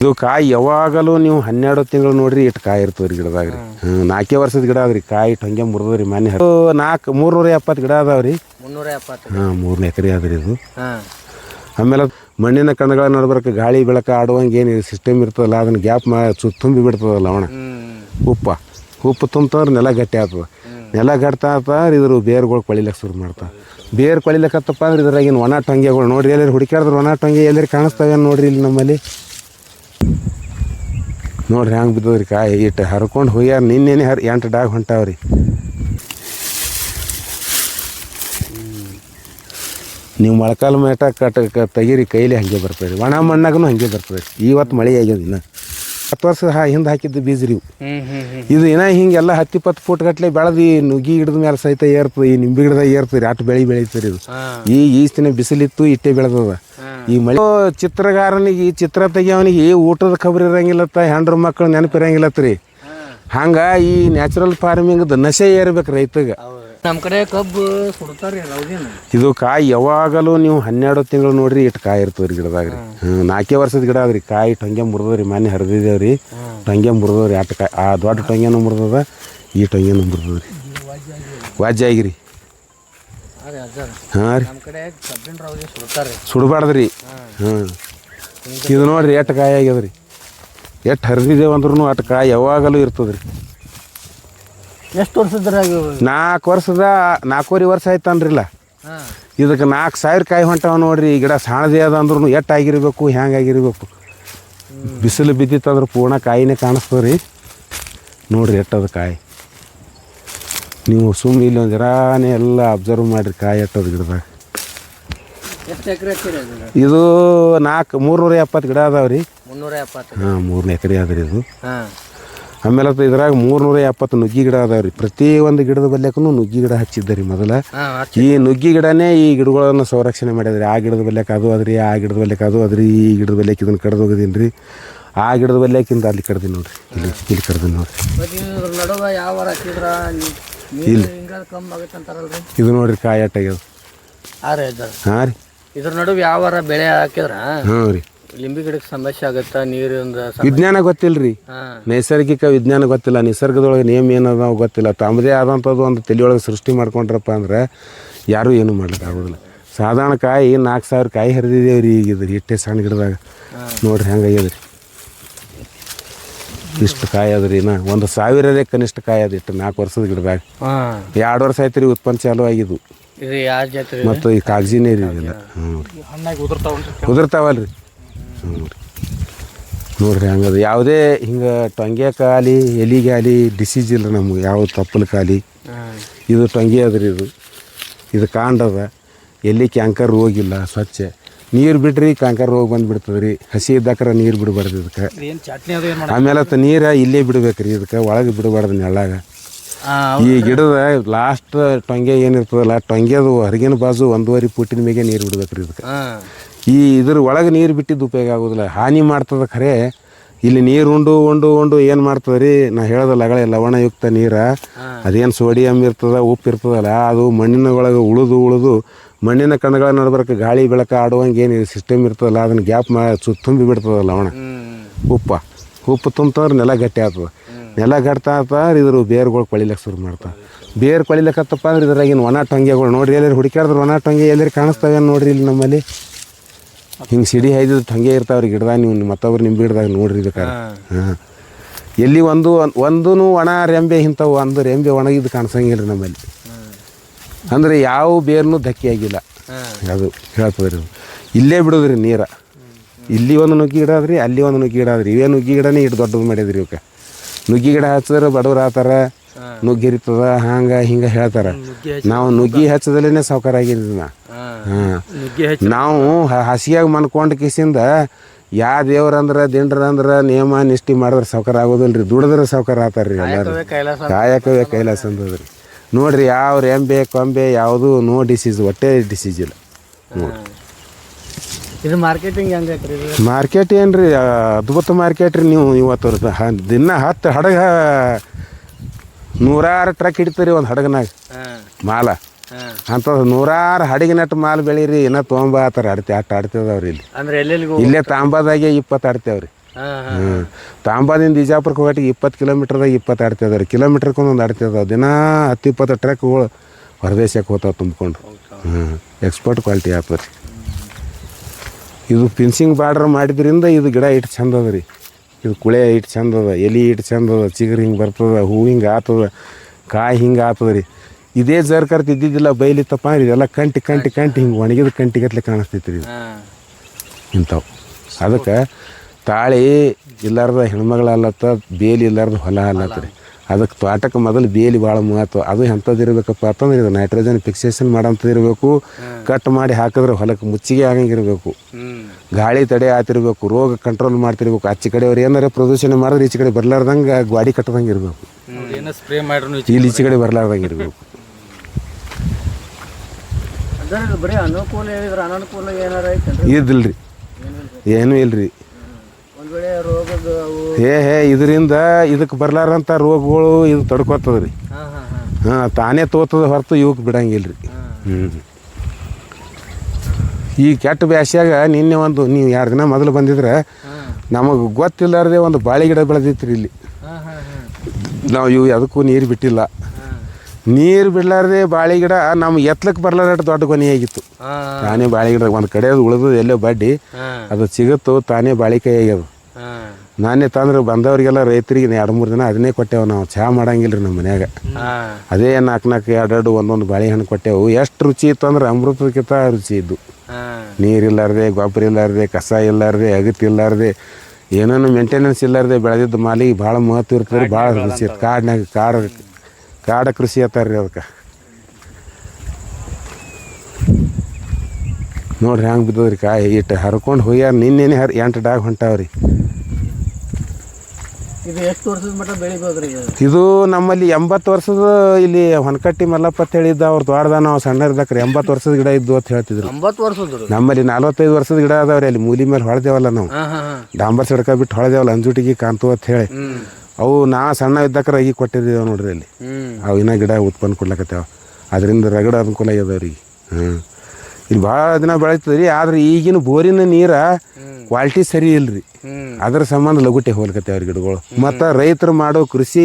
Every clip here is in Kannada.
ಇದು ಕಾಯಿ ಯಾವಾಗಲೂ ನೀವು ಹನ್ನೆರಡು ತಿಂಗಳು ನೋಡ್ರಿ ಇಟ್ಟು ಕಾಯಿ ಇರ್ತದೆ ರೀ ಗಿಡದಾಗ ರೀ ನಾಲ್ಕೇ ವರ್ಷದ ಗಿಡ ಅದ್ರಿ ಕಾಯಿ ಇಟ್ಟು ಹಂಗೆ ಮುರಿದ್ರಿ ಮನೆ ನಾಲ್ಕು ಮೂರ್ನೂರ ಎಪ್ಪತ್ತು ಗಿಡ ಅದಾವ ರೀ ಮುನ್ನೂರ ಎಪ್ಪತ್ತು. ಹಾಂ ಮೂರನೇ ಎಕರೆ ಅದ್ರಿ ಇದು. ಆಮೇಲೆ ಮಣ್ಣಿನ ಕಣಗಳ ನಡ್ಬರ್ಕ ಗಾಳಿ ಬೆಳಕ ಆಡುವಂಗೆ ಏನು ಸಿಸ್ಟಮ್ ಇರ್ತದಲ್ಲ ಅದನ್ನ ಗ್ಯಾಪ್ ಮಾ ಚು ತುಂಬಿ ಬಿಡ್ತದಲ್ಲ ಅವಣ. ಉಪ್ಪ ಉಪ್ಪು ತುಂಬ್ತಂದ್ರೆ ನೆಲ ಗಟ್ಟಿ ಆಗ್ತದೆ. ನೆಲ ಗಟ್ಟ ಆತಂದ್ರೆ ಇದ್ರ ಬೇರುಗಳು ಕೊಳಿಲಕ್ಕೆ ಶುರು ಮಾಡ್ತಾವೆ ಬೇರು ಕೊಳಿಲಕ್ಕತ್ತಪ್ಪ ಅಂದ್ರೆ ಇದ್ರಾಗಿನ ಒಣ ಟೊಂಗೆಗಳು ನೋಡ್ರಿ ಎಲ್ಲರೂ ಹುಡುಕ್ಯಾಡಿದ್ರೆ ಒಣ ಟೊಂಗೆ ಎಲ್ಲರೂ ಕಾಣಿಸ್ತಾವೆ ನೋಡ್ರಿ ಇಲ್ಲಿ ನಮ್ಮಲ್ಲಿ? ನೋಡ್ರಿ ಹ್ಯಾಂಗೆ ಬಿದ್ದದ್ರಿ ಕಾಯಿ ಇಟ್ಟು ಹರ್ಕೊಂಡು ಹೋಗ್ಯಾರ ನಿನ್ನೇನೆ ಹರ್ ಎಂಟು ಡಾಗ್ ಹೊಂಟಾವ್ರಿ. ನೀವು ಮೊಳಕಾಲು ಮೇಟ ಕಟ್ ತೆಗೀರಿ ಕೈಲಿ ಹಾಗೆ ಬರ್ತದೆ ಒಣ ಮಣ್ಣಾಗೂ ಹಾಗೆ ಬರ್ತದೆ ಇವತ್ತು ಮಳೆ ಆಗ್ಯದ ಇನ್ನು. ಹತ್ತು ವರ್ಷ ಹಾ ಹಿಂದೆ ಹಾಕಿದ್ದು ಬೀಜ ರೀ ಇದು ಏನೋ ಹಿಂಗೆಲ್ಲ ಹತ್ತು ಇಪ್ಪತ್ತು ಫೂಟ್ ಗಟ್ಲೆ ಬೆಳೆದು ಈ ನುಗ್ಗಿ ಗಿಡದ ಮೇಲೆ ಸಹಿತ ಏರ್ತದೆ ಈ ನಿಂಬೆ ಗಿಡದಾಗ ಏರ್ತದೆ ಅಷ್ಟು ಬೆಳೆ ಇದು. ಈ ಈಸ್ತಿನ ಬಿಸಿಲಿತ್ತು ಇಟ್ಟೆ ಬೆಳೆದದ. ಈ ಮಳೆ ಚಿತ್ರಗಾರನಿಗೆ ಈ ಚಿತ್ರ ತೆಗಿಯವನಿಗೆ ಊಟದ ಖಬರ್ ಇರಂಗಿಲ್ಲತ್ತ ಹೆಂಡ್ರ ಮಕ್ಕಳು ನೆನಪಿರಂಗಿಲ್ಲತ್ತ ರೀ ಹಂಗ ಈ ನ್ಯಾಚುರಲ್ ಫಾರ್ಮಿಂಗ್ದು ನಶೆ ಏರ್ಬೇಕು ರೈತಗೆ ನಮ್ಮ ಕಡೆ ಕಬ್ಬು ಸುಡ್ತಾರೆ ರೌದಿನ ಇದು ಕಾಯಿ ಯಾವಾಗಲೂ ನೀವು ಹನ್ನೆರಡು ತಿಂಗಳು ನೋಡ್ರಿ ಇಟ್ಟು ಕಾಯಿ ಇರ್ತದೆ ರೀ ಗಿಡದಾಗ ರೀ ಹ್ಞೂ ನಾಲ್ಕೇ ವರ್ಷದ ಗಿಡ ಅದ್ರಿ ಕಾಯಿ ಟೊಂಗೆ ಮುರಿದ್ರಿ ಮನೆ ಹರಿದಿದ್ದೇವೆ ರೀ ಟೊಂಗೆ ಮುರಿದವ್ರಿ ಆಟ ಕಾಯಿ ಆ ದೊಡ್ಡ ಟೊಂಗೆನೂ ಮುರಿದದ ಈ ಟೊಂಗೆನೂ ಮುರಿದದ್ರಿ. ವಾಜ್ಯ ಆಗಿರಿ ಹಾಂ ರೀ. ಸುಡಬಾರ್ದ್ರಿ. ಹ್ಞೂ ಇದು ನೋಡ್ರಿ ಎಷ್ಟು ಕಾಯಿ ಆಗ್ಯದ ರೀ ಎಷ್ಟು ಹರಿದಿದ್ದೇವೆ ಅಂದ್ರೂ ಅಷ್ಟು ಕಾಯಿ ಯಾವಾಗಲೂ ಇರ್ತದೆ ರೀ ಎಷ್ಟು ವರ್ಷದ ನಾಲ್ಕು ವರ್ಷದ ನಾಲ್ಕೂವರೆ ವರ್ಷ ಆಯ್ತನ್ರಿಲ್ಲ. ಇಲ್ಲ ಇದಕ್ಕೆ ನಾಲ್ಕು ಸಾವಿರ ಕಾಯಿ ಹೊಂಟಾವ ನೋಡ್ರಿ. ಗಿಡ ಸಣ್ಣದೇ ಅದ ಅಂದ್ರೂ ಎಷ್ಟು ಆಗಿರಬೇಕು ಹ್ಯಾಂಗೆ ಆಗಿರ್ಬೇಕು. ಬಿಸಿಲು ಬಿದ್ದಿತ್ತಂದ್ರೆ ಪೂರ್ಣ ಕಾಯಿನೇ ಕಾಣಿಸ್ತದೆ ರೀ ನೋಡ್ರಿ ಎಟ್ಟದ ಕಾಯಿ. ನೀವು ಸುಮ್ಮನೆ ಇಲ್ಲೊಂದು ಜರಾನೇ ಎಲ್ಲ ಅಬ್ಸರ್ವ್ ಮಾಡಿರಿ ಕಾಯಿ ಹಟ್ಟೋದು ಗಿಡದಾಗ ಇದು ನಾಲ್ಕು ಮೂರ್ನೂರ ಎಪ್ಪತ್ತು ಗಿಡ ಅದಾವ ರೀ. ಮುನ್ನೂರ ಎಪ್ಪತ್ತು. ಹಾಂ ಮೂರನೇ ಎಕರೆ ಅದ ರೀ ಇದು ಆಮೇಲೆ ಅದು ಇದ್ರಾಗ ಮೂರ್ನೂರ ಎಪ್ಪತ್ತು ನುಗ್ಗಿ ಗಿಡ ಅದಾವ ರೀ. ಪ್ರತಿ ಒಂದು ಗಿಡದ ಬಲ್ಯಕ್ಕೂ ನುಗ್ಗಿ ಗಿಡ ಹಚ್ಚಿದ್ದ ರೀ ಮೊದಲ ಈ ನುಗ್ಗಿ ಗಿಡನೇ ಈ ಗಿಡಗಳನ್ನು ಸಂರಕ್ಷಣೆ ಮಾಡಿದ್ರಿ ಆ ಗಿಡದ ಬಲ್ಯಕ್ಕೆ ಅದು ಅದ್ರಿ ಆ ಗಿಡದ ಬಲ್ಯಕ್ಕೆ ಅದು ಅದ್ರಿ ಈ ಗಿಡದ ಬಲ್ಯಕ್ಕೆ ಇದನ್ನು ಕಡ್ದು ಹೋಗಿದ್ದೀನಿ ರೀ. ಆ ಗಿಡದ ಬಲ್ಯಕ್ಕಿಂತ ಅಲ್ಲಿ ಕಡ್ದೀನಿ ನೋಡ್ರಿ. ಇಲ್ಲಿ ಇಲ್ಲಿ ಕಡ್ದೀನಿ ನೋಡ್ರಿ. ಕಮ್ಮಿ ಆಗುತ್ತೆ ಅಂತಾರಲ್ರಿ. ಇದು ನೋಡ್ರಿ ಕಾಯಿ ಅಟ್ಟಾಗ್ಯದ ಹಾಂ ರೀ ಅಜ್ಜಾರ ಹಾಂ ರೀ. ಇದ್ರ ನಡುವೆ ಯಾವಾರ ಬೆಳೆ ಹಾಕಿದ್ರ? ಹಾಂ ರೀ. ಲಿಂಬಿ ಗಿಡಕ್ಕೆ ಸಮಸ್ಯೆ ಆಗುತ್ತಾ ನೀರಿಂದ ವಿಜ್ಞಾನ ಗೊತ್ತಿಲ್ರಿ. ನೈಸರ್ಗಿಕ ವಿಜ್ಞಾನ ಗೊತ್ತಿಲ್ಲ ನಿಸರ್ಗದೊಳಗೆ ನಿಯಮ ಏನದ ಗೊತ್ತಿಲ್ಲ. ತಮ್ಮದೇ ಆದಂಥದ್ದು ಒಂದು ತಲೆಯೊಳಗೆ ಸೃಷ್ಟಿ ಮಾಡ್ಕೊಂಡ್ರಪ್ಪ ಅಂದ್ರೆ ಯಾರೂ ಏನು ಮಾಡ್ಲಿಕ್ಕೆ ಆಗೋದಿಲ್ಲ. ಸಾಧಾರಣ ಕಾಯಿ ನಾಲ್ಕು ಸಾವಿರ ಕಾಯಿ ಹರಿದಿದ್ದೇವೆ ರೀ ಈಗ ಇದು ಇಟ್ಟೆ ಸಣ್ಣ ಗಿಡದಾಗ. ನೋಡ್ರಿ ರೀ ಇಷ್ಟು ಕಾಯಿ ಅದ ರೀ ನಾ ಒಂದು ಸಾವಿರದೇ ಕನಿಷ್ಠ ಕಾಯಿ ಅದ ಇಟ್ಟು ನಾಲ್ಕು ವರ್ಷದ ಗಿಡದಾಗ ಎರಡು ವರ್ಷ ಆಯ್ತು ರೀ ಉತ್ಪನ್ನ ಚಾಲು ಆಗಿದ್ದು. ಮತ್ತು ಈ ಕಾಗಜಿನೇ ರೀ ಇದೆಲ್ಲ. ಹ್ಞೂ ರೀ. ಉದುರ್ತಾವಲ್ರಿ ಉದುರ್ತಾವಲ್ಲ ರೀ ಹ್ಞೂ ರೀ. ನೋಡ್ರಿ ಹಂಗದ. ಯಾವುದೇ ಹಿಂಗೆ ಟೊಂಗೆ ಕಾಲಿ ಎಲಿಗಾಲಿ ಡಿಸೀಸ್ ಇಲ್ಲ ನಮ್ಗೆ. ಯಾವ ತಪ್ಪಲ ಕಾಲಿ ಇದು ಟೊಂಗೆ ಅದ್ರಿ ರೀ ಇದು. ಇದು ಕಾಂಡದ. ಎಲ್ಲಿ ಕ್ಯಾಂಕರ್ ಹೋಗಿಲ್ಲ ಸ್ವಚ್ಛ. ನೀರು ಬಿಡ್ರಿ ಕಾಂಕರ್ ರೋಗ ಬಂದುಬಿಡ್ತದೆ ರೀ. ಹಸಿ ಇದ್ದಾಕರ ನೀರು ಬಿಡಬಾರ್ದು ಇದಕ್ಕೆ. ಏನು ಚಟ್ನಿ ಅದು ಏನು ಆಮೇಲೆ ನೀರ ನೀರು ಇಲ್ಲೇ ಬಿಡ್ಬೇಕು ರೀ ಇದಕ್ಕೆ ಒಳಗೆ ಬಿಡಬಾರ್ದು ನೆಳ್ಳಾಗ. ಈ ಗಿಡದ ಲಾಸ್ಟ್ ಟೊಂಗೆ ಏನಿರ್ತದಲ್ಲ ಟೊಂಗೆದು ಹೊರಗಿನ ಬಾಜು ಒಂದೂವರೆ ಪುಟ್ಟಿನ ಮೇಲೆ ನೀರು ಬಿಡ್ಬೇಕು ರೀ ಇದಕ್ಕೆ ಈ ಇದ್ರ ಒಳಗೆ ನೀರು ಬಿಟ್ಟಿದ್ದು ಉಪಯೋಗ ಆಗೋದಿಲ್ಲ. ಹಾನಿ ಮಾಡ್ತದ ಖರೆ. ಇಲ್ಲಿ ನೀರು ಉಂಡು ಉಂಡು ಉಂಡು ಏನು ಮಾಡ್ತದೆ ರೀ? ನಾ ಹೇಳೋದಲ್ಲ ಅಗಳೇ ಲವಣಯುಕ್ತ ನೀರು. ಅದೇನು ಸೋಡಿಯಂ ಇರ್ತದ ಉಪ್ಪು ಇರ್ತದಲ್ಲ ಅದು ಮಣ್ಣಿನ ಒಳಗೆ ಉಳಿದು ಉಳಿದು ಮಣ್ಣಿನ ಕಣಗಳ ನಡ್ಬರ್ಕ ಗಾಳಿ ಬೆಳಕ ಆಡುವಂಗೆ ಏನು ಸಿಸ್ಟಮ್ ಇರ್ತದಲ್ಲ ಅದನ್ನ ಗ್ಯಾಪ್ ಮಾ ತುಂಬಿ ಬಿಡ್ತದಲ್ಲ ಅವಣ ಉಪ್ಪ. ಉಪ್ಪು ತುಂಬ್ತಂದ್ರೆ ನೆಲ ಗಟ್ಟಿ ಆಗ್ತದೆ. ನೆಲ ಗಟ್ಟಿ ಆತಾರ ಇದ್ರ ಬೇರುಗಳು ಕೊಳಿಲಕ್ಕೆ ಶುರು ಮಾಡ್ತಾವೆ ಬೇರು ಕೊಳಿಲಕ್ಕತ್ತಪ್ಪ ಅಂದ್ರೆ ಇದ್ರಾಗಿನ ಒಣ ಟೊಂಗೆಗಳು ನೋಡ್ರಿ ಎಲ್ಲರೂ ಹುಡುಕ್ಯಾಡಿದ್ರೆ ಒಣ ಟೊಂಗೆ ಎಲ್ಲರೂ ಕಾಣಿಸ್ತಾವೆ ನೋಡ್ರಿ ಇಲ್ಲಿ ನಮ್ಮಲ್ಲಿ? ಹಿಂಗೆ ಸಿಡಿ ಟಂಗೆ ಟೊಂಗೆ ಇರ್ತಾವ್ರಿ ಗಿಡದಾಗ ನೀವು ಮತ್ತೊಬ್ರು ನಿಮ್ಮ ಗಿಡದಾಗ ನೋಡ್ರಿ ಇದಕ್ಕೆ ಹಾಂ. ಎಲ್ಲಿ ಒಂದು ಒಂದೂ ಒಣ ರೆಂಬೆ ಇಂಥವು ಒಂದು ರೆಂಬೆ ಒಣಗಿದ್ದು ಕಾಣಿಸಂಗಿಲ್ಲ ರೀ ನಮ್ಮಲ್ಲಿ. ಅಂದ್ರೆ ಯಾವ ಬೇರ್ನೂ ಧಕ್ಕೆ ಆಗಿಲ್ಲ ಅದು ಹೇಳ್ತದ್ರಿ ಇಲ್ಲೇ ಬಿಡೋದ್ರಿ ನೀರ. ಇಲ್ಲಿ ಒಂದು ನುಗ್ಗಿ ಗಿಡ ಆದ್ರಿ ಅಲ್ಲಿ ಒಂದು ನುಗ್ಗಿ ಗಿಡ ಆದ್ರಿ ಇವೇ ನುಗ್ಗಿ ಗಿಡನೇ ಇಟ್ಟು ದೊಡ್ಡದು ಮಾಡಿದ್ರಿ ಇವಕ್ಕೆ. ನುಗ್ಗಿ ಗಿಡ ಹಚ್ಚಿದ್ರೆ ಬಡವ್ರು ಆತಾರ ನುಗ್ಗಿ ಇರ್ತದ ಹಂಗೆ ಹಿಂಗೆ ಹೇಳ್ತಾರೆ. ನಾವು ನುಗ್ಗಿ ಹಚ್ಚದಲ್ಲೇ ಸಾವ್ಕಾರ ಆಗಿರ್ತದ ನಾ. ಹಾಂ. ನಾವು ಹಸಿಯಾಗಿ ಮನ್ಕೊಂಡು ಕಿಸಿಂದ ಯಾ ದೇವ್ರಂದ್ರೆ ದಿಂಡ್ರ ಅಂದ್ರೆ ನಿಯಮ ನಿಷ್ಠೆ ಮಾಡಿದ್ರೆ ಸಾವ್ಕಾರ ಆಗೋದಿಲ್ಲ ರೀ ದುಡಿದ್ರೆ ಸಾವ್ಕಾರ ಆತಾರ್ರಿ ಎಲ್ಲರೂ ಕಾಯಕವೇ ಕೈಲಾಸ ಅಂತದ್ರಿ. ನೋಡ್ರಿ ಯಾವ ರೆಂಬೆ ಕೊಂಬೆ ಯಾವುದು ನೋ ಡಿಸೀಸ್ ಒಟ್ಟೆ ಡಿಸೀಸ್ ಇಲ್ಲ. ಇದು ಮಾರ್ಕೆಟಿಂಗ್ ಹೆಂಗೆ ಐತ್ರಿ ಇದು? ಮಾರ್ಕೆಟ್ ಏನು ರೀ ಅದ್ಭುತ ಮಾರ್ಕೆಟ್ ರೀ ನೀವು ಇವತ್ತು ಹ- ದಿನ ಹತ್ತು ಹಡಗ ನೂರಾರು ಟ್ರಕ್ ಹಿಡಿತೀರಿ ಒಂದು ಹಡಗನಾಗ. ಮಾಲ. ಅಂಥದ್ದು ನೂರಾರು ಹಡಗಿನಟ್ಟು ಮಾಲ್ ಬೆಳೀರಿ ಇನ್ನೂ ತೊಗೊಂಬಾತಾರ ಅಡ್ತಿ ಅಟ್ಟು ಆಡ್ತೇವ್ರಿ ಇಲ್ಲಿ. ಅಂದ್ರೆ ಇಲ್ಲೇ ತಾಂಬದಾಗೆ ಇಪ್ಪತ್ತು ಆಡ್ತೇವ್ರಿ. ತಾಂಬಾದಿಂದ ಬಿಜಾಪುರಕ್ಕೆ ಹೋಗಟ್ಟಿಗೆ ಇಪ್ಪತ್ತು ಕಿಲೋಮೀಟ್ರ್ದಾಗ ಇಪ್ಪತ್ತು ಆಡ್ತಿದ್ದಾರೆ ಕಿಲೋಮೀಟ್ರ್ಗೆ ಒಂದೊಂದು ಆಡ್ತಿ ಅದಾವ ದಿನ ಹತ್ತು ಇಪ್ಪತ್ತು ಟ್ರಕ್ಗಳು ಹೊರದೇಶಕ್ಕೆ ಹೋಗ್ತಾವೆ ತುಂಬ್ಕೊಂಡು. ಹಾಂ ಎಕ್ಸ್ಪರ್ಟ್ ಕ್ವಾಲಿಟಿ ಆಗ್ತದೆ ರೀ ಇದು ಫಿನ್ಸಿಂಗ್ ಬಾರ್ಡ್ರ್ ಮಾಡಿದ್ರಿಂದ ಇದು ಗಿಡ ಇಟ್ಟು ಚಂದ ಅದ ರೀ. ಇದು ಕುಳೆ ಇಟ್ಟು ಚಂದ ಅದ ಎಲೆ ಇಟ್ಟು ಚಂದ ಅದ ಚಿಗುರು ಹಿಂಗೆ ಬರ್ತದ ಹೂ ಹಿಂಗೆ ಆತದ ಕಾಯಿ ಹಿಂಗೆ ಆತದ ರೀ. ಇದೇ ಜರ್ಕರ್ ಇದ್ದಿದ್ದಿಲ್ಲ ಬೈಲಿತ್ತಪ್ಪ ಅಂದ್ರೆ ಇದೆಲ್ಲ ಕಂಟಿ ಕಂಟಿ ಕಂಟಿ ಹಿಂಗೆ ಒಣಗಿದ ಕಂಟಿಗತ್ಲೆ ಕಾಣಿಸ್ತೈತಿ ರೀ ಇದು. ಇಂಥವು. ಅದಕ್ಕೆ ತಾಳಿ ಇಲ್ಲಾರ್ದ ಹೆಣ್ಮಗಳಲ್ಲತ್ತ ಬೇಲಿ ಇಲ್ಲಾರ್ದ ಹೊಲ ಅಲ್ಲತ್ತ ರೀ. ಅದಕ್ಕೆ ತೋಟಕ್ಕೆ ಮೊದಲು ಬೇಲಿ ಭಾಳ ಮಹತ್ವ ಅದು ಎಂಥದ್ದು ಇರಬೇಕಪ್ಪ ಅಂತಂದ್ರೆ ಇದು ನೈಟ್ರೋಜನ್ ಫಿಕ್ಸೇಷನ್ ಮಾಡೋಂಥದ್ದು ಇರಬೇಕು. ಕಟ್ ಮಾಡಿ ಹಾಕಿದ್ರೆ ಹೊಲಕ್ಕೆ ಮುಚ್ಚಿಗೆ ಆಗಂಗಿರಬೇಕು ಗಾಳಿ ತಡೆ ಆತಿರ್ಬೇಕು ರೋಗ ಕಂಟ್ರೋಲ್ ಮಾಡ್ತಿರ್ಬೇಕು. ಆಚೆ ಕಡೆ ಅವ್ರು ಏನಾರ ಪ್ರದೂಷಣೆ ಮಾಡಿದ್ರೆ ಈಚೆ ಕಡೆ ಬರ್ಲಾರ್ದಂಗೆ ಗಾಡಿ ಕಟ್ಟದಂಗೆ ಇರಬೇಕು. ಏನೋ ಸ್ಪ್ರೇ ಮಾಡಿ ಇಲ್ಲಿ ಈಚೆ ಕಡೆ ಬರ್ಲಾರ್ದಂಗೆ ಇರಬೇಕು. ಅದ್ರ ಬರೀ ಅನುಕೂಲ ಹೇಳಿದ್ರ ಅನನುಕೂಲ ಏನಾರ ಐತೇನ್ರಿ? ಇದಿಲ್ರಿ ಏನೂ ಇಲ್ರಿ. ರೋಗದ ಹೇ ಹೇ ಇದರಿಂದ ಇದಕ್ಕೆ ಬರ್ಲಾರಂಥ ರೋಗಗಳು ಇದು ತಡ್ಕೋತದ ರೀ ಹಾ ತಾನೇ ತೋತದ ಹೊರತು ಇವಕ್ಕೆ ಬಿಡಂಗಿಲ್ಲ ರೀ ಹ್ಞೂ ಈ ಕೆಟ್ಟ ಬ್ಯಾಸ್ಯಾಗ ನಿನ್ನೆ ಒಂದು ನೀವು ಎರಡು ದಿನ ಮೊದಲು ಬಂದಿದ್ರೆ ನಮಗೆ ಗೊತ್ತಿಲ್ಲಾರ್ದೆ ಒಂದು ಬಾಳೆ ಗಿಡ ಬೆಳೆದಿತ್ತು ರೀ ಇಲ್ಲಿ ನಾವು ಇವು ಅದಕ್ಕೂ ನೀರು ಬಿಟ್ಟಿಲ್ಲ. ನೀರು ಬಿಡ್ಲಾರ್ದೆ ಬಾಳೆ ಗಿಡ ನಮ್ಮ ಎತ್ಲಕ್ಕೆ ಬರ್ಲಾರ್ದ ದೊಡ್ಡ ಕೊನೆ ಆಗಿತ್ತು. ತಾನೇ ಬಾಳೆ ಗಿಡ ಒಂದು ಕಡೆ ಅದು ಉಳಿದು ಎಲ್ಲೋ ಬಡ್ಡಿ. ಅದು ಸಿಗುತ್ತೋ ತಾನೇ ಬಾಳಿಕಾಯಿ ಆಗ್ಯದು ನಾನೇ ತಂದ್ರೆ ಬಂದವರಿಗೆಲ್ಲ ರೈತರಿಗೆ ಎರಡು ಮೂರು ದಿನ ಅದನ್ನೇ ಕೊಟ್ಟೆವು ನಾವು ಚಹಾ ಮಾಡಂಗಿಲ್ಲ ರೀ ನಮ್ಮ ಮನ್ಯಾಗ. ಅದೇ ನಾಲ್ಕು ನಾಲ್ಕು ಎರಡೆರಡು ಒಂದೊಂದು ಬಾಳೆಹಣ್ಣು ಕೊಟ್ಟೆವು. ಎಷ್ಟು ರುಚಿ ಇತ್ತು ಅಂದ್ರೆ ಅಮೃತಕ್ಕಿಂತ ರುಚಿ ಇದ್ದು. ನೀರಿಲ್ಲಾರ್ದೆ ಗೊಬ್ಬರ ಇಲ್ಲಾರ್ದೆ ಕಸ ಇಲ್ಲಾರ್ದೆ ಅಗತ್ಯ ಇಲ್ಲಾರ್ದೆ ಏನೇನು ಮೇಂಟೆನೆನ್ಸ್ ಇಲ್ಲಾರ್ದೆ ಬೆಳೆದಿದ್ದ ಮಾಲಿಗೆ ಭಾಳ ಮಹತ್ವ ಇರ್ತದೆ ಭಾಳ ರುಚಿ ಇತ್ತು ಕಾಡಿನಾಗ ಕಾಡು ಕಾಡ ಕೃಷಿ ಅಂತಾರೆ ರೀ ಅದಕ್ಕೆ. ನೋಡ್ರಿ ಹ್ಯಾಂಗೆ ಬಿದ್ದದ್ರಿ ಕಾಯಿ ಇಟ್ಟು ಹರ್ಕೊಂಡು ಹೋಗ್ಯಾರ ನಿನ್ನೇನೆ ಹರ್ ಎಂಟು ಡಾಗ್ ಹೊಂಟಾವ್ರಿ. ಇದು ಎಷ್ಟು ವರ್ಷದ ಮಟ್ಟ ಬೆಳಿಬೋದ್ರಿ ಇದು? ನಮ್ಮಲ್ಲಿ ಎಂಬತ್ತು ವರ್ಷದ ಇಲ್ಲಿ ಹೊನಕಟ್ಟಿ ಮಲ್ಲಪ್ಪ ಅಂತ ಹೇಳಿದ್ದ ಅವ್ರ ತೋಟದ ನಾವು ಸಣ್ಣ ಇರ್ಬೇಕ್ರಿ ಎಂಬತ್ತು ವರ್ಷದ ಗಿಡ ಇದ್ದು ಅಂತ ಹೇಳ್ತಿದ್ರು. ಒಂಬತ್ತು ವರ್ಷದ ನಮ್ಮಲ್ಲಿ ನಲವತ್ತೈದು ವರ್ಷದ ಗಿಡ ಅದಾವ್ರಿ ಅಲ್ಲಿ ಮೂಲಿ ಮೇಲೆ ಹೊಳೆದೇವಲ್ಲ ನಾವು. ಡಾಂಬರ್ ಸಡಕ ಬಿಟ್ಟು ಹೊಳೆದೇವಲ್ಲ ಅಂಜುಟಿಗೆ ಕಾಂತು ಅಂತ ಹೇಳಿ. ಅವು ನಾ ಸಣ್ಣ ಇದ್ದಕ್ರ ಈಗ ಕೊಟ್ಟಿದ್ದೇವೆ ನೋಡ್ರಿ ಅಲ್ಲಿ. ಅವು ಇನ್ನೂ ಗಿಡ ಉತ್ಪನ್ನ ಕೊಡ್ಲಕತ್ತೇವೆ. ಅದರಿಂದ ರಗಡ ಅನುಕೂಲ ಆಗ್ಯದ ಅವ್ರಿಗೆ. ಹ್ಞೂ ಇಲ್ಲಿ ಭಾಳ ದಿನ ಬೆಳೀತದೆ ರೀ ಆದ್ರೆ ಈಗಿನ ಬೋರಿನ ನೀರ ಕ್ವಾಲಿಟಿ ಸರಿ ಇಲ್ರಿ. ಅದರ ಸಂಬಂಧ ಲಗುಟೆ ಅವ್ರ ಗಿಡಗಳು. ಮತ್ತು ರೈತರು ಮಾಡೋ ಕೃಷಿ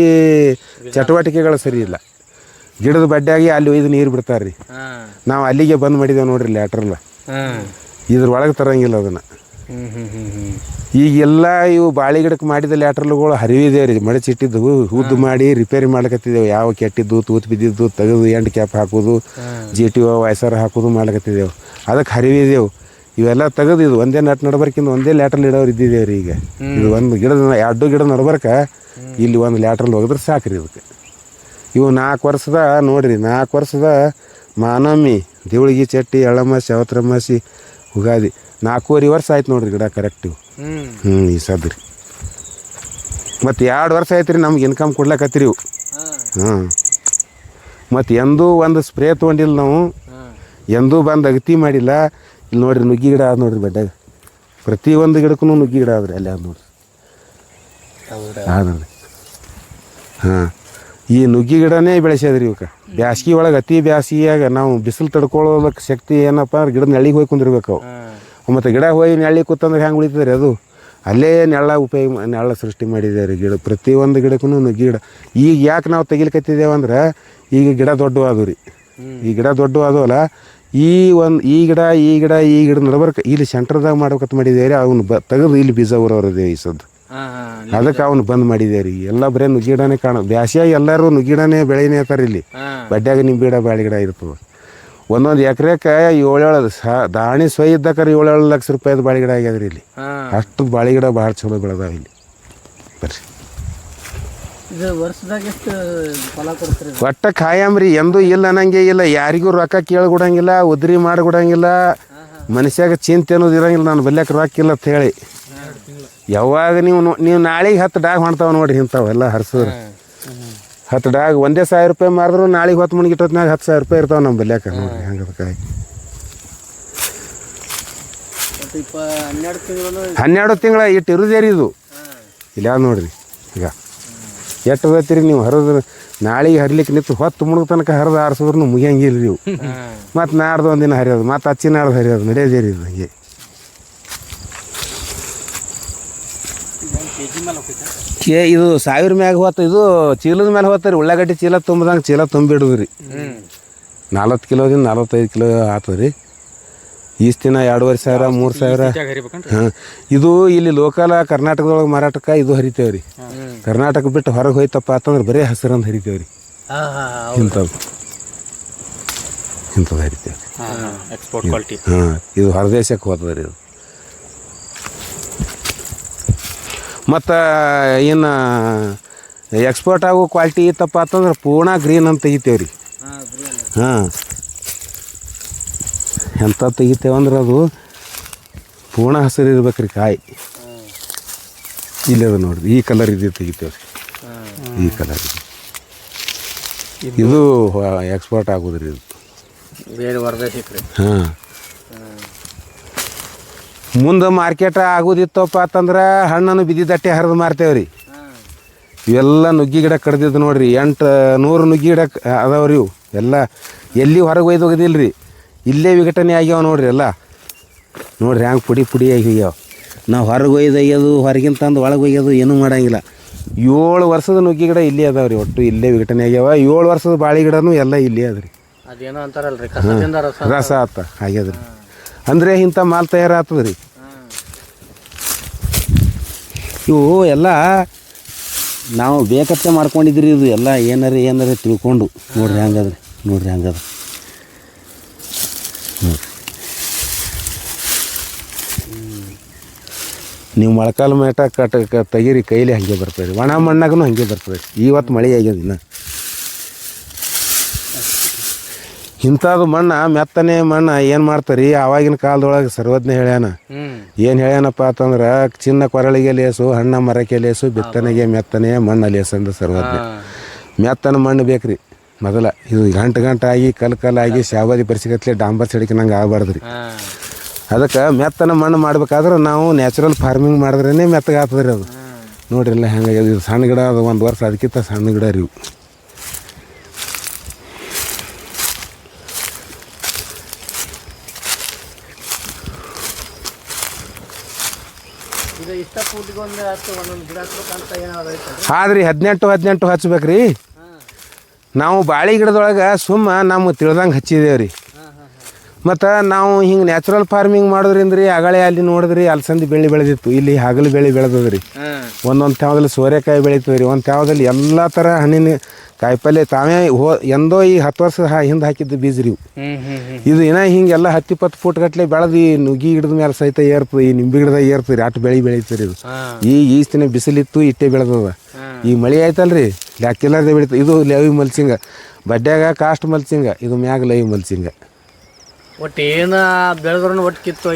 ಚಟುವಟಿಕೆಗಳು ಸರಿ ಇಲ್ಲ. ಗಿಡದ ಬಡ್ಡೆಯಾಗಿ ಅಲ್ಲಿ ಒಯ್ದು ನೀರು ಬಿಡ್ತಾರೆ ರೀ ನಾವು ಅಲ್ಲಿಗೆ ಬಂದ್ ಮಾಡಿದ್ದೇವೆ ನೋಡ್ರಿ ಲ್ಯಾಟ್ರಲ್ಲ. ಇದ್ರ ಒಳಗೆ ತರಂಗಿಲ್ಲ ಅದನ್ನು. ಈಗೆಲ್ಲ ಇವು ಬಾಳೆ ಗಿಡಕ್ಕೆ ಮಾಡಿದ ಲ್ಯಾಟ್ರಲ್ಗಳು ಹರಿವಿದೆ ರೀ. ಮಡಚಿಟ್ಟಿದ್ದು ಉದ್ದು ಮಾಡಿ ರಿಪೇರಿ ಮಾಡ್ಲಕತ್ತಿದ್ದೇವೆ. ಯಾವ ಕೆಟ್ಟಿದ್ದು ತೂತು ಬಿದ್ದಿದ್ದು ತೆಗೆದು ಎಂಡ್ ಕ್ಯಾಪ್ ಹಾಕೋದು ಜಿ ಟಿ ಒ ವಯಸ್ಸಾರ ಹಾಕೋದು ಮಾಡ್ಲಕತ್ತಿದ್ದೆವು. ಅದಕ್ಕೆ ಹರಿವಿದೆವು. ಇವೆಲ್ಲ ತೆಗೆದು ಇದು ಒಂದೇ ನಟ್ ನಡ್ಬರ್ಕಿಂದ ಒಂದೇ ಲ್ಯಾಟ್ರಲ್ ಇಡೋರು ಇದ್ದಿದ್ದೇವೆ ರೀ ಈಗ. ಇದು ಒಂದು ಗಿಡದ ಎರಡು ಗಿಡ ನಡ್ಬರ್ಕ ಇಲ್ಲಿ ಒಂದು ಲ್ಯಾಟ್ರಲ್ ಹೋಗಿದ್ರೆ ಸಾಕ್ರಿ ಇದಕ್ಕೆ. ಇವು ನಾಲ್ಕು ವರ್ಷದ ನೋಡಿರಿ ನಾಲ್ಕು ವರ್ಷದ ಮಾನಮ್ಮಿ ದೇವಳಿಗೆ ಚಟ್ಟಿ ಎಳ್ಳಮಾಸಿ ಅವತ್ರಮಾಸಿ ಉಗಾದಿ ನಾಲ್ಕೂವರೆ ವರ್ಷ ಆಯ್ತು ನೋಡ್ರಿ ಗಿಡ ಕರೆಕ್ಟ್ ಹ್ಞೂ ಈ ಸದ್ರಿ. ಮತ್ತು ಎರಡು ವರ್ಷ ಆಯ್ತು ರೀ ನಮ್ಗೆ ಇನ್ಕಮ್ ಕೊಡ್ಲಕತ್ತೀರಿ ಇವು. ಹಾ ಮತ್ತು ಎಂದೂ ಒಂದು ಸ್ಪ್ರೇ ತೊಗೊಂಡಿಲ್ಲ ನಾವು. ಎಂದೂ ಬಂದು ಅಗತಿ ಮಾಡಿಲ್ಲ. ಇಲ್ಲಿ ನೋಡ್ರಿ ನುಗ್ಗಿ ಗಿಡ ಆದ ನೋಡ್ರಿ ಬೆಡ್ಡಾಗ ಪ್ರತಿಯೊಂದು ಗಿಡಕ್ಕೂ ನುಗ್ಗಿ ಗಿಡ ಆದ್ರಿ ಅಲ್ಲಿ ಆದ ನೋಡ್ರಿ. ಹಾಂ. ಈ ನುಗ್ಗಿ ಗಿಡನೇ ಬೆಳೆಸ್ಯಾದ್ರಿ ಇವಕ್ಕೆ ಬ್ಯಾಸ್ಗೆ ಒಳಗೆ ಅತಿ ಬ್ಯಾಸಿಯಾಗ ನಾವು ಬಿಸಿಲು ತಡ್ಕೊಳ್ಳೋದಕ್ಕೆ ಶಕ್ತಿ ಏನಪ್ಪ ಅಂದ್ರೆ ಗಿಡದ ನೆಳಿಗೆ ಹೋಗಿ ಕುಂದಿರ್ಬೇಕು ಅವು. ಮತ್ತು ಗಿಡ ಹೋಗಿ ನೆಳ್ಳಿ ಕೂತಂದ್ರೆ ಹೆಂಗೆ ಉಳಿತದೆ ರೀ ಅದು? ಅಲ್ಲೇ ನೆಳ್ಳ ಉಪಯೋಗ ನೆಳ್ಳ ಸೃಷ್ಟಿ ಮಾಡಿದೆ ರೀ ಗಿಡ. ಪ್ರತಿಯೊಂದು ಗಿಡಕ್ಕೂ ಗಿಡ. ಈಗ ಯಾಕೆ ನಾವು ತೆಗಿಲಿಕತ್ತಿದ್ದೇವೆ ಅಂದ್ರೆ ಈಗ ಗಿಡ ದೊಡ್ಡ ಅದು ರೀ. ಈ ಗಿಡ ದೊಡ್ಡ ಅದವಲ್ಲ ಈ ಒಂದು ಈ ಗಿಡ ಈ ಗಿಡ ಈ ಗಿಡ ನಡ್ಬರ್ಕ ಇಲ್ಲಿ ಸೆಂಟ್ರದಾಗ ಮಾಡ್ಬೇಕಂತ ಮಾಡಿದ್ದೇವೆ ರೀ ಅವನು ಬ ತೆಗೆದು ಇಲ್ಲಿ ಬೀಜ ಊರವ್ರದೇ ಈ ಸದ್ದು. ಅದಕ್ಕೆ ಅವನು ಬಂದ್ ಮಾಡಿದೆ ರೀ. ಎಲ್ಲ ಬರೀ ನುಗ್ಗಿಡನೇ ಕಾಣ ಬ್ಯಾಸಿಯಾಗಿ ಎಲ್ಲರೂ ನುಗ್ಗಿಡನೇ ಬೆಳೆನೇ ಇರ್ತಾರೆ ಇಲ್ಲಿ. ಬಡ್ಡ್ಯಾಗ ನಿಂಬೆ ಗಿಡ ಬಾಳೆ ಗಿಡ ಇರ್ತದೆ. ಒಂದೊಂದು ಎಕರೆಕ್ಕೆ ಏಳೇಳು ಸ ದಾಣಿ ಸೊಯ್ ಇದ್ದಕ್ಕಾರ ಏಳೇಳು ಲಕ್ಷ ರೂಪಾಯಿದು ಬಾಳೆ ಗಿಡ ರೀ ಇಲ್ಲಿ. ಅಷ್ಟು ಬಾಳೆ ಗಿಡ ಭಾಳ ಚಲೋ ಬೆಳೆದಾವ ಇಲ್ಲಿ. ಬರ್ರಿ? ಒಟ್ಟ ಖಾಯಂ ರೀ ಎಂದೂ ಇಲ್ಲ ಅನ್ನಂಗೆ ಇಲ್ಲ. ಯಾರಿಗೂ ರೊಕ್ಕ ಕೇಳ್ಕೊಡಂಗಿಲ್ಲ ಉದ್ರಿ ಮಾಡಿಕೊಡಂಗಿಲ್ಲ. ಮನುಷ್ಯಾಗ ಚಿಂತೆ ಅನ್ನೋದು ಇರಂಗಿಲ್ಲ. ನಾನು ಬಲ್ಯಾಕ ರೊಕ್ಕ ಇಲ್ಲ ಅಂತ ಹೇಳಿ. ಯಾವಾಗ ನೀವು ನೀವು ನಾಳೆಗೆ ಹತ್ತು ಡಾಗ್ ಹೊಣ್ತಾವ ನೋಡ್ರಿ ಇಂಥವೆಲ್ಲ ಹರ್ಸಿದ್ರೆ. ಹತ್ತು ಡಾಗ್ ಒಂದೇ ಸಾವಿರ ರೂಪಾಯಿ ಮಾರಿದ್ರು ನಾಳೆಗೆ ಹೊತ್ತು ಮುಣಗಿಟ್ಟೊತ್ನಾಗ ಹತ್ತು ಸಾವಿರ ರೂಪಾಯಿ ಇರ್ತಾವೆ ನಮ್ಮ ಬೆಲ್ಯಾಕ. ನೋಡಿ ಹೆಂಗೆ ಅದಕ್ಕಾಗಿ ಮತ್ತೆ ಇಪ್ಪ ಹನ್ನೆರಡು ತಿಂಗಳು ಇಟ್ಟು ಇರುದೇ ರೀ ಇದು ಇಲ್ಲ ನೋಡ್ರಿ ಈಗ. ಎಷ್ಟು ಹೋಗ್ತೀರಿ ನೀವು ಹರಿದ್ರೆ ನಾಳೆಗೆ ಹರಿಲಿಕ್ಕೆ ನಿಂತು ಹೊತ್ತು ಮುಳುಗ ತನಕ ಹರಿದು ಆರಿಸಿದ್ರು ಮುಗಿಯಂಗಿಲ್ಲ ನೀವು ಮತ್ತು ನಾಡ್ದು ಒಂದಿನ ಹರಿಯೋದು ಮತ್ತು ಅಚ್ಚಿ ನಾಡ್ದು ಹರಿಯೋದು ನಡೆಯೋದೇ ರೀ ಇದು ಹಂಗೆ. ಕೆ ಇದು ಸಾವಿರ ಮ್ಯಾಗ ಹೋತ ಇದು ಚೀಲದ ಮೇಲೆ ರೀ. ಉಳ್ಳಾಗಡ್ಡಿ ಚೀಲ ತುಂಬ್ದಂಗೆ ಚೀಲ ತುಂಬಿಡುದು ರೀ. ನಲ್ವತ್ತು ಕಿಲೋದಿಂದ ನಲ್ವತ್ತೈದು ಕಿಲೋ ಆಗ್ತದೆ ರೀ. ಈಸ್ ದಿನ ಎರಡೂವರೆ ಸಾವಿರ ಮೂರು ಸಾವಿರ. ಹಾಂ. ಇದು ಇಲ್ಲಿ ಲೋಕಲ್ ಕರ್ನಾಟಕದೊಳಗೆ ಮಾರಾಟಕ್ಕೆ ಇದು ಹರಿತೇವೆ ರೀ. ಕರ್ನಾಟಕ ಬಿಟ್ಟು ಹೊರಗೆ ಹೋಯ್ತಪ್ಪ ಅಂತಂದ್ರೆ ಬರೀ ಹಸಿರಂದು ಹರಿತೇವೆ ರೀ. ಇಂಥದ್ದು ಇಂಥದ್ದು ಹರಿತೇವೆ ಹಾಂ ಇದು ಹೊರದೇಶಕ್ಕೆ ಹೋಗ್ತದೆ ರೀ ಇದು ಮತ್ತು ಏನು ಎಕ್ಸ್ಪೋರ್ಟ್ ಆಗೋ ಕ್ವಾಲಿಟಿ ಇತ್ತಪ್ಪ ಅಂತಂದ್ರೆ ಪೂರ್ಣ ಗ್ರೀನ್ ಅಂತ ತೆಗಿತೇವೆ ರೀ ಹಾಂ. ಎಂಥ ತೆಗಿತೇವೆ ಅಂದ್ರೆ ಅದು ಪೂರ್ಣ ಹಸಿರು ಇರ್ಬೇಕು ರೀ ಕಾಯಿ ಇಲ್ಲದ ನೋಡ್ರಿ ಈ ಕಲರ್ ಇದು ತೆಗಿತೇವೆ ರೀ ಈ ಕಲರ್ ಇದು. ಇದು ಎಕ್ಸ್ಪೋರ್ಟ್ ಆಗೋದ್ರಿ ಇದು. ಬೇರೆ ಹೊರದೇಶಕ್ಕೆ ರೀ ಹಾಂ. ಮುಂದೆ ಮಾರ್ಕೆಟ್ ಆಗೋದಿತ್ತಪ್ಪ ಅಂತಂದ್ರೆ ಹಣ್ಣನ್ನು ಬಿದ್ದಿದ್ದಟ್ಟೆ ಹರಿದು ಮಾರ್ತೇವೆ ರೀ ಹಾಂ ಇವೆಲ್ಲ ನುಗ್ಗಿ ಗಿಡ ಕಡ್ದಿದ್ದು ನೋಡ್ರಿ ಎಂಟು ನೂರು ನುಗ್ಗಿ ಗಿಡ ಅದಾವ್ರಿ ಇವು. ಎಲ್ಲ ಎಲ್ಲಿ ಹೊರಗೆ ಒಯ್ದು ಹೋಗೋದಿಲ್ಲ ರೀ ಇಲ್ಲೇ ವಿಘಟನೆ ಆಗ್ಯಾವ ನೋಡ್ರಿ ಎಲ್ಲ. ನೋಡ್ರಿ ಹ್ಯಾಂಗೆ ಪುಡಿ ಪುಡಿ ಆಗಿ ಹೋಗ್ಯಾವ. ನಾವು ಹೊರಗೆ ಒಯ್ದು ಒಯ್ಯೋದು ಹೊರಗಿನ ತಂದು ಒಳಗೆ ಒಯ್ಯೋದು ಏನೂ ಮಾಡಂಗಿಲ್ಲ. ಏಳು ವರ್ಷದ ನುಗ್ಗಿ ಗಿಡ ಇಲ್ಲೇ ಅದಾವ ರೀ ಒಟ್ಟು ಇಲ್ಲೇ ವಿಘಟನೆ ಆಗ್ಯಾವ. ಏಳು ವರ್ಷದ ಬಾಳೆ ಗಿಡನೂ ಎಲ್ಲ ಇಲ್ಲೇ ಅದ್ರಿ. ಅದೇನೋ ಅಂತಾರಲ್ರಿ ರಸ ಆತ ಆಗ್ಯದ್ರಿ. ಅಂದರೆ ಇಂಥ ಮಾಲ್ ತಯಾರಾಗ್ತದೆ ರೀ. ಇವು ಎಲ್ಲ ನಾವು ಬೇಕತ್ತೆ ಮಾಡ್ಕೊಂಡಿದ್ರಿ ಇದು ಎಲ್ಲ ಏನಾರ ಏನಾರ ತಿಳ್ಕೊಂಡು. ನೋಡ್ರಿ ಹಂಗಾದ್ರೆ ನೋಡ್ರಿ ಹಂಗಾದ್ರೆ. ನೀವು ಮೊಳಕಾಲು ಮೇಟ ಕಟ್ಟ ತೆಗೀರಿ, ಕೈಲಿ ಹಾಗೆ ಬರ್ತದೆ ಒಣ ಮಣ್ಣಾಗೂ ಹಾಗೆ ಬರ್ತದೆ ಇವತ್ತು ಮಳೆ ಆಗ್ಯದ ಇನ್ನು. ಇಂಥದ್ದು ಮಣ್ಣ ಮೆತ್ತನೆ ಮಣ್ಣ ಏನು ಮಾಡ್ತಾರೆ? ಆವಾಗಿನ ಕಾಲದೊಳಗೆ ಸರ್ವಜ್ಞ ಹೇಳ್ಯಾನ. ಏನು ಹೇಳ್ಯಾನಪ್ಪ ಅಂತಂದ್ರೆ ಚಿನ್ನ ಕೊರಳಿಗೆ ಲೇಸು ಹಣ್ಣ ಮರಕ್ಕೆ ಲೇಸು ಬಿತ್ತನೆಗೆ ಮೆತ್ತನೆ ಮಣ್ಣು ಲೇಸು ಅಂದ್ರೆ ಸರ್ವಜ್ಞ ಮೆತ್ತನ ಮಣ್ಣು ಬೇಕ್ರಿ ಮೊದಲ. ಇದು ಗಂಟು ಗಂಟಾಗಿ ಆಗಿ ಕಲ್ ಕಲ್ಲಾಗಿ ಶಾಬಾದಿ ಪರಿಸಿಗತ್ಲೆ ಡಾಂಬರ್ ಸಿಡಿಕೆ ನಂಗೆ ಆಗಬಾರ್ದು ರೀ ಅದಕ್ಕೆ ಮೆತ್ತನ ಮಣ್ಣು ಮಾಡ್ಬೇಕಾದ್ರೆ ನಾವು ನ್ಯಾಚುರಲ್ ಫಾರ್ಮಿಂಗ್ ಮಾಡಿದ್ರೇ ಮೆತ್ತಗೆ ಆಗ್ತದೆ ಅದು ನೋಡ್ರಿ ಇಲ್ಲ ಹೆಂಗೆ ಇದು ಸಣ್ಣ ಗಿಡ ಅದು ಒಂದು ವರ್ಷ ಅದಕ್ಕಿಂತ ಸಣ್ಣ ಗಿಡ ರೀ ಇವು ಇದು ಇಷ್ಟ ಫೂಟಿಗೆ ಒಂದು ಹತ್ತು ಒಂದೊಂದು ಗಿಡ ಹಚ್ಬೇಕಂತ ಏನಾದ್ರು ಐತೆ ಆದ್ರಿ ಹದಿನೆಂಟು ಹದಿನೆಂಟು ಹಚ್ಬೇಕು ರೀ ನಾವು ಬಾಳೆ ಗಿಡದೊಳಗೆ ಸುಮ್ಮ ನಮ್ಮ ತಿಳ್ದಂಗೆ ಹಚ್ಚಿದೇವೆ ರೀ ಹಾಂ ಹಾಂ ಮತ್ತು ನಾವು ಹಿಂಗೆ ನ್ಯಾಚುರಲ್ ಫಾರ್ಮಿಂಗ್ ಮಾಡೋದ್ರಿಂದ ರೀ ಅಗಳೆ ಅಲ್ಲಿ ನೋಡಿದ್ರಿ ಅಲಸಂದಿ ಬೆಳೆ ಬೆಳೆದಿತ್ತು. ಇಲ್ಲಿ ಹಗಲು ಬೆಳೆ ಬೆಳೆದದ ರೀ ಒಂದೊಂದು ತಾವದಲ್ಲಿ ಸೋರೆಕಾಯಿ ಬೆಳೀತದೆ ರೀ ಒಂದು ತ್ಯಾವದಲ್ಲಿ ಎಲ್ಲ ಥರ ಹಣ್ಣಿನ ಕಾಯಿಪಲ್ಲೆ ತಾವೇ ಹೋ ಎಂದೋ ಈ ಹತ್ತು ವರ್ಷ ಹಾ ಹಿಂದೆ ಹಾಕಿದ್ದು ಬೀಜ ರೀ ಇದು ಏನೋ ಹಿಂಗೆಲ್ಲ ಹತ್ತು ಇಪ್ಪತ್ತು ಫುಟ್ ಗಟ್ಟಲೆ ಬೆಳೆದು ಈ ನುಗ್ಗಿ ಗಿಡದ ಮೇಲೆ ಸಹಿತ ಏರ್ತದೆ ಈ ನಿಂಬೆ ಗಿಡದಾಗ ಏರ್ತದೆ ರೀ ಅಷ್ಟು ಬೆಳೆ ಬೆಳೀತದೆ ರೀ ಇದು ಈ ಈಸ್ತಿನ ಬಿಸಿಲಿತ್ತು ಇಟ್ಟೆ ಬೆಳೆದದ. ಈ ಮಳೆ ಆಯ್ತಲ್ರಿ ಲ್ಯಾಕಿಲ್ಲದೆ ಬೆಳೀತದೆ. ಇದು ಲೈವ್ ಮಲ್ಸಿಂಗ. ಬಡ್ಡ್ಯಾಗ ಕಾಸ್ಟ್ ಮಲ್ಸಿಂಗ ಇದು ಮ್ಯಾಗ ಲೈವ್ ಮಲ್ಚಿಂಗ ಒಟ್ಟು ಏನು ಬೆಳೆದ್ರು ಒಟ್ಟು ಕಿತ್ತು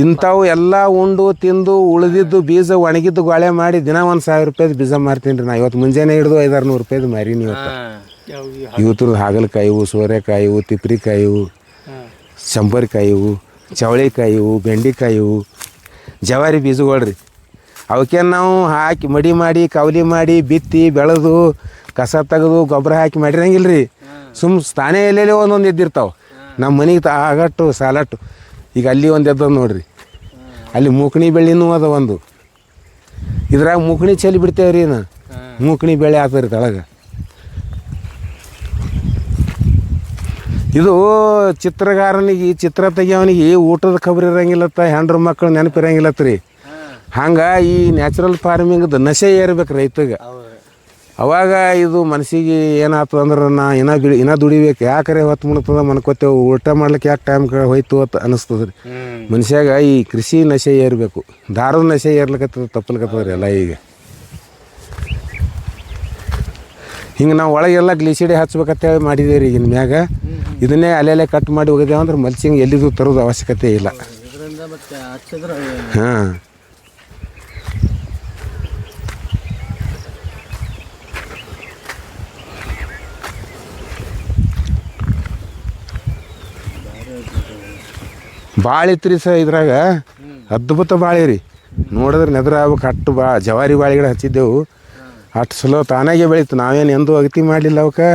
ಇಂಥವು ಎಲ್ಲ ಉಂಡು ತಿಂದು ಉಳಿದಿದ್ದು ಬೀಜ ಒಣಗಿದ್ದು ಗೋಳೆ ಮಾಡಿ ದಿನ ಒಂದು ಸಾವಿರ ರೂಪಾಯಿ ಬೀಜ ಮಾರ್ತೀನಿ ರೀ ನಾ. ಇವತ್ತು ಮುಂಜಾನೆ ಹಿಡಿದು ಐದಾರು ನೂರು ರೂಪಾಯ್ದು ಮಾರೀನಿ ಇವತ್ತು. ಹಾಂ. ಇವತ್ತು ಹಾಗಲಕಾಯಿವು ಸೋರೆಕಾಯಿವು ತಿಪ್ರಿಕಾಯಿವು ಶಂಬರಿಕಾಯಿವು ಚವಳಿಕಾಯಿವು ಬೆಂಡೆಕಾಯಿವು ಜವಾರಿ ಬೀಜಗಳು ರೀ ಅವಕ್ಕೇನು ನಾವು ಹಾಕಿ ಮಡಿ ಮಾಡಿ ಕವಲಿ ಮಾಡಿ ಬಿತ್ತಿ ಬೆಳೆದು ಕಸ ತೆಗೆದು ಗೊಬ್ಬರ ಹಾಕಿ ಮಾಡಿರಂಗಿಲ್ಲ ರೀ ಸುಮ್ ತಾನೇ ಎಲ್ಲೆಲ್ಲಿ ಒಂದೊಂದು ಎದ್ದಿರ್ತಾವೆ. ನಮ್ಮ ಮನೆಗೆ ಆಗಟ್ಟು, ಸಾಲಟ್ಟು. ಈಗ ಅಲ್ಲಿ ಒಂದು ಎದ್ದದ ನೋಡ್ರಿ. ಅಲ್ಲಿ ಮೂಕಣಿ ಬೆಳ್ಳಿನೂ ಅದ ಒಂದು. ಇದ್ರಾಗ ಮೂಕಣಿ ಚೆಲ್ಲಿ ಬಿಡ್ತೇವೆ ರೀ ನಾ ಮೂಕಣಿ ಬೆಳೆ ಆಗ್ತದೆ ರೀ ತಳಗೆ. ಇದು ಚಿತ್ರಗಾರನಿಗೆ, ಚಿತ್ರ ತೆಗಿಯವನಿಗೆ ಊಟದ ಖಬರ್ ಇರಂಗಿಲ್ಲತ್ತ, ಹೆಂಡ್ರ ಮಕ್ಕಳು ನೆನಪಿರಂಗಿಲ್ಲತ್ತ ರೀ ಹಂಗೆ ಈ ನ್ಯಾಚುರಲ್ ಫಾರ್ಮಿಂಗ್ದು ನಶೆ ಏರ್ಬೇಕು ರೈತಗೆ ಅವಾಗ ಇದು ಮನಸ್ಸಿಗೆ ಏನಾಯ್ತು ಅಂದ್ರೆ ನಾ ಇನ್ನ ಇನ್ನ ದುಡಿಬೇಕು. ಯಾಕರೆ ಹೊತ್ತು ಮುಣ್ತದ ಮನ್ಕೋತೇವೆ ಊಟ ಮಾಡ್ಲಿಕ್ಕೆ ಯಾಕೆ ಟೈಮ್ ಹೋಯ್ತು ಅಂತ ಅನಿಸ್ತದೆ ರೀ. ಮನುಷ್ಯಾಗ ಈ ಕೃಷಿ ನಶೆ ಏರ್ಬೇಕು. ದಾರದ ನಶೆ ಏರ್ಲಿಕ್ಕತ್ತದ ತಪ್ಪಲಿಕ್ಕತ್ತದ ರೀ ಎಲ್ಲ ಈಗ. ಹಿಂಗೆ ನಾವು ಒಳಗೆಲ್ಲ ಗ್ಲಿಸಿಡಿ ಹಚ್ಬೇಕಂತೇಳಿ ಮಾಡಿದೇವೆ ರೀ ಇನ್ನು ಮ್ಯಾಗ. ಇದನ್ನೇ ಅಲ್ಲೆಲ್ಲೇ ಕಟ್ ಮಾಡಿ ಹೋಗಿದ್ದೇವೆ ಅಂದ್ರೆ ಮಲ್ಚಿಂಗ್ ಎಲ್ಲಿದು ತರೋದು ಅವಶ್ಯಕತೆ ಇಲ್ಲ. ಹಾಂ. ಭಾಳ ರೀ ಸ ಇದ್ರಾಗ ಅದ್ಭುತ ಬಾಳೆ ರೀ. ನೋಡಿದ್ರೆ ನೆದ್ರ ಆಗ್ಬೇಕು ಅಟ್ಟು ಬಾ ಜವಾರಿ ಬಾಳೆಗಿಡ ಹಚ್ಚಿದ್ದೆವು. ಅಷ್ಟು ಸ್ಲೋ ತಾನಾಗೆ ಬೆಳೀತು. ನಾವೇನು ಎಂದೂ ಅಗತಿ ಮಾಡಲಿಲ್ಲ ಅವಕ್ಕೆ.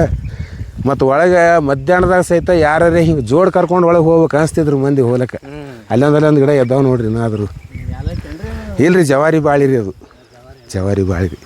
ಮತ್ತು ಒಳಗೆ ಮಧ್ಯಾಹ್ನದಾಗ ಸಹಿತ ಯಾರೇ ಹಿಂಗೆ ಜೋಡ್ ಕರ್ಕೊಂಡು ಒಳಗೆ ಹೋಗ್ಬೇಕು ಅನಿಸ್ತಿದ್ರು ಮಂದಿ ಹೋಲಕ್ಕ ಅಲ್ಲೊಂದಲ್ಲಿ ಅಲ್ಲೊಂದು ಅಲ್ಲೊಂದು ಗಿಡ ಎದ್ದಾವ ನೋಡ್ರಿ ಏನಾದರೂ ಇಲ್ಲರಿ ಇಲ್ರಿ ಜವಾರಿ ಬಾಳಿ ರೀ ಅದು. ಜವಾರಿ ಬಾಳಿ ರೀ.